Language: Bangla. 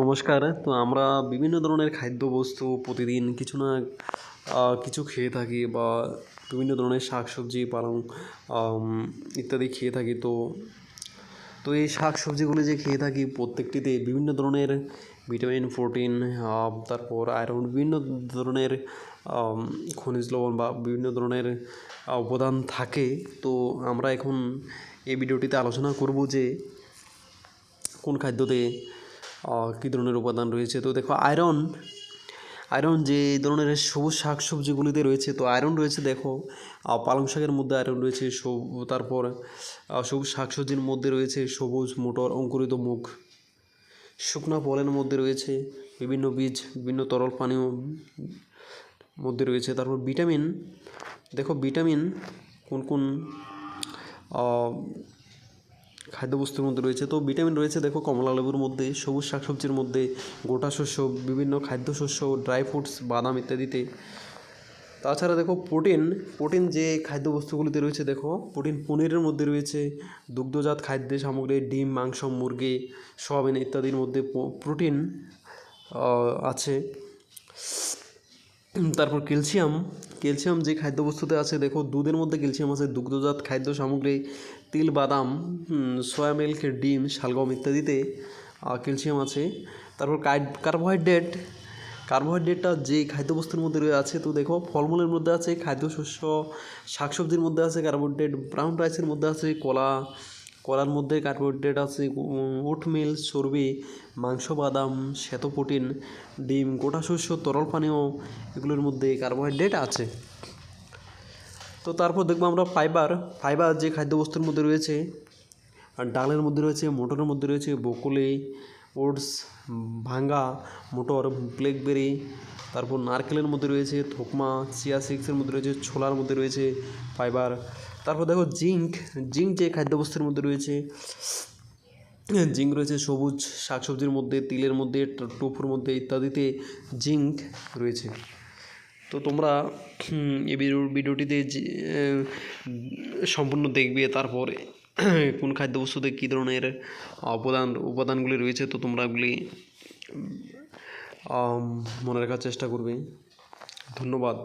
নমস্কার। তো আমরা বিভিন্ন ধরনের খাদ্যবস্তু প্রতিদিন কিছু না কিছু খেয়ে থাকি বা বিভিন্ন ধরনের শাক সবজি পালং ইত্যাদি খেয়ে থাকি। তো তো এই শাক সবজিগুলো যে খেয়ে থাকি প্রত্যেকটিতে বিভিন্ন ধরনের ভিটামিন, প্রোটিন তারপর আয়রন, বিভিন্ন ধরনের খনিজ লবণ বা বিভিন্ন ধরনের উপাদান থাকে। তো আমরা এখন এই ভিডিওটিতে আলোচনা করব যে কোন খাদ্যতে কী ধরনের উপাদান রয়েছে? তো দেখো আয়রন আয়রন যে এই ধরনের সবুজ শাক সবজিগুলিতে রয়েছে, তো আয়রন রয়েছে দেখো পালং শাকের মধ্যে আয়রন রয়েছে তারপর সবুজ শাক সবজির মধ্যে রয়েছে সবুজ, মোটর, অঙ্কুরিত মুখ শুকনো ফলের মধ্যে রয়েছে বিভিন্ন বীজ, বিভিন্ন তরল পানীয় মধ্যে রয়েছে, তারপর ভিটামিন দেখো ভিটামিন কোন কোন খাদ্যবস্তুর মধ্যে রয়েছে। তো ভিটামিন রয়েছে, দেখো, কমলা লেবুর মধ্যে, সবুজ শাকসবজির মধ্যে, গোটা শস্য, বিভিন্ন খাদ্যশস্য ড্রাই ফ্রুটস বাদাম ইত্যাদিতে। তাছাড়া দেখো প্রোটিন প্রোটিন যে খাদ্যবস্তুগুলিতে রয়েছে, দেখো প্রোটিন পনিরের মধ্যে রয়েছে, দুগ্ধজাত খাদ্য সামগ্রী, ডিম, মাংস, মুরগি, সয়াবিন ইত্যাদির মধ্যে প্রোটিন আছে। তারপর ক্যালসিয়াম ক্যালসিয়াম যে খাদ্যবস্তুতে আছে, দেখো দুধের মধ্যে ক্যালসিয়াম আছে, দুগ্ধজাত খাদ্য সামগ্রী, তিল, বাদাম সয়া মিল্ক ডিম, শালগম ইত্যাদিতে ক্যালসিয়াম আছে। তারপর কার্বোহাইড্রেট, কার্বোহাইড্রেটটা যে খাদ্যবস্তুর মধ্যে রয়ে আছে, তো দেখো ফলমূলের মধ্যে আছে, খাদ্যশস্য, শাকসবজির মধ্যে আছে, কার্বোহাইড্রেট, ব্রাউন রাইসের মধ্যে আছে, কলা কলার মধ্যে কার্বোহাইড্রেট আছে ওটমিল চর্বি, মাংস, বাদাম, শ্বেত প্রোটিন, ডিম, গোটা শস্য, তরল পানীয়, এগুলোর মধ্যে কার্বোহাইড্রেট আছে। তো তারপর দেখব আমরা ফাইবার ফাইবার যে খাদ্যবস্তুর মধ্যে রয়েছে, আর ডালের মধ্যে রয়েছে, মোটরের মধ্যে রয়েছে বকুলি ওটস ভাঙ্গা, মোটর, ব্ল্যাকবেরি, তারপর নারকেলের মধ্যে রয়েছে থোকমা, চিয়া সিক্সের মধ্যে রয়েছে, ছোলার মধ্যে রয়েছে ফাইবার। তারপর দেখো জিঙ্ক জিঙ্ক যে খাদ্যবস্তুর মধ্যে রয়েছে, জিঙ্ক রয়েছে সবুজ শাকসবজির মধ্যে, তিলের মধ্যে টোফুর মধ্যে ইত্যাদিতে জিঙ্ক রয়েছে। তো তোমরা এই ভিডিও- ভিডিওটিতে সম্পূর্ণ দেখবে, তারপরে কোন খাদ্যবস্তুতে কী ধরনের অবদান উপাদানগুলি রয়েছে, তো তোমরা এগুলি মনে রাখার চেষ্টা করবে। ধন্যবাদ।